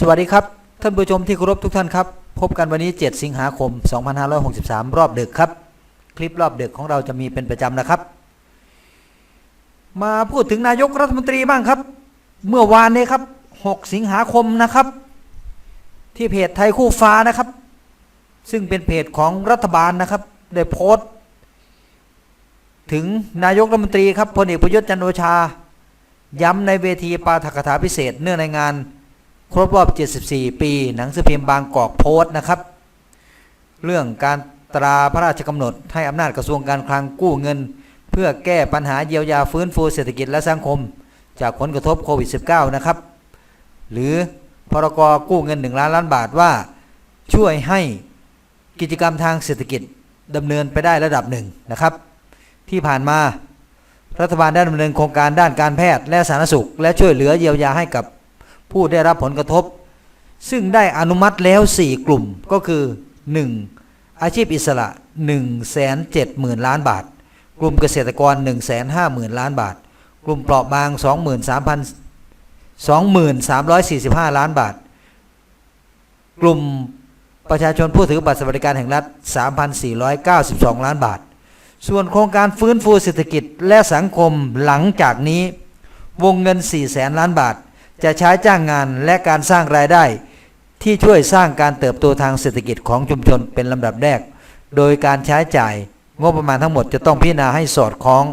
สวัสดีครับ ท่านผู้ชมที่เคารพทุกท่านครับ พบกันวันนี้ 7 สิงหาคม 2563 รอบดึกครับ คลิปรอบดึกของเราจะมีเป็นประจำนะครับ มาพูดถึงนายกรัฐมนตรีบ้างครับ เมื่อวานนี้ครับ 6 สิงหาคมนะครับ ที่เพจไทยคู่ฟ้านะครับ ซึ่งเป็นเพจของรัฐบาลนะครับได้โพสต์ถึงนายกรัฐมนตรีครับพลเอกประยุทธ์จันโอชา ย้ำในเวทีปาฐกถาพิเศษเนื่องในงาน ครบรอบ 74 ปี หนังสือพิมพ์บางกอกโพสต์นะครับ เรื่องการตราพระราชกำหนด ให้อำนาจกระทรวงการคลังกู้เงิน เพื่อแก้ปัญหาเยียวยาฟื้นฟูเศรษฐกิจและสังคม จากผลกระทบโควิด -19 นะครับ หรือพรกกู้เงิน 1 ล้านล้านบาทว่าช่วยให้กิจกรรมทางเศรษฐกิจดำเนินไปได้ระดับหนึ่งนะครับ ที่ผ่านมารัฐบาลได้ดำเนินโครงการด้านการแพทย์และสาธารณสุข และช่วยเหลือเยียวยาให้กับ ผู้ได้รับผลกระทบ ซึ่งได้อนุมัติแล้ว 4 กลุ่มก็คือ 1. อาชีพอิสระ 1 7 0 0 0 0 ล้านบาท กลุ่มเกษตรกร 1 5 0 0 0 0 ล้านบาท กลุ่มเปราะบาง 23,000 2345 ล้านบาท กลุ่มประชาชนผู้ถือบัตรสวัสดิการแห่งรัฐ 3,492 ล้านบาท ส่วนโครงการฟื้นฟูเศรษฐกิจและสังคมหลังจากนี้ วงเงิน 4 แสนล้านบาท จะใช้จ้างงานและการสร้างรายได้ ที่ช่วยสร้างการเติบโตทางเศรษฐกิจของชุมชนเป็นลำดับแรก โดยการใช้จ่ายงบประมาณทั้งหมดจะต้องพิจารณาให้สอดคล้อง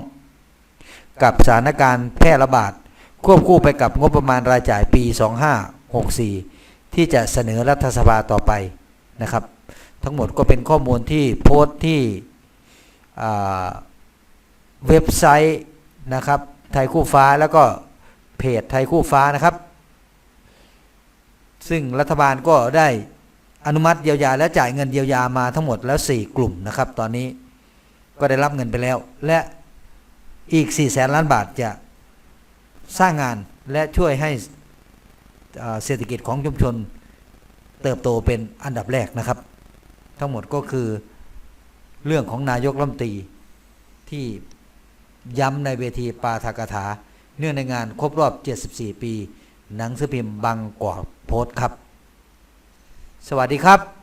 กับสถานการณ์แพร่ระบาด ควบคู่ไปกับงบประมาณรายจ่ายปี 2564 ที่จะเสนอรัฐสภาต่อไปนะครับ ทั้งหมดก็เป็นข้อมูลที่โพสต์ที่เว็บไซต์นะครับไทยคู่ฟ้าแล้วก็ เพจไทยคู่ฟ้านะครับ ซึ่งรัฐบาลก็ได้อนุมัติเยียวยาและจ่ายเงินเยียวยามาทั้งหมดแล้ว 4 กลุ่มนะครับ ตอนนี้ก็ได้รับเงินไปแล้ว และอีก 4 แสนล้านบาทจะสร้างงานและช่วยให้เศรษฐกิจของชุมชนเติบโตเป็นอันดับแรกนะครับ ทั้งหมดก็คือเรื่องของนายกรัฐมนตรีที่ย้ำในเวทีปาฐกถา เนื่องในงานครบรอบ 74 ปี หนังสือพิมพ์บางกอกโพสต์ครับ สวัสดีครับ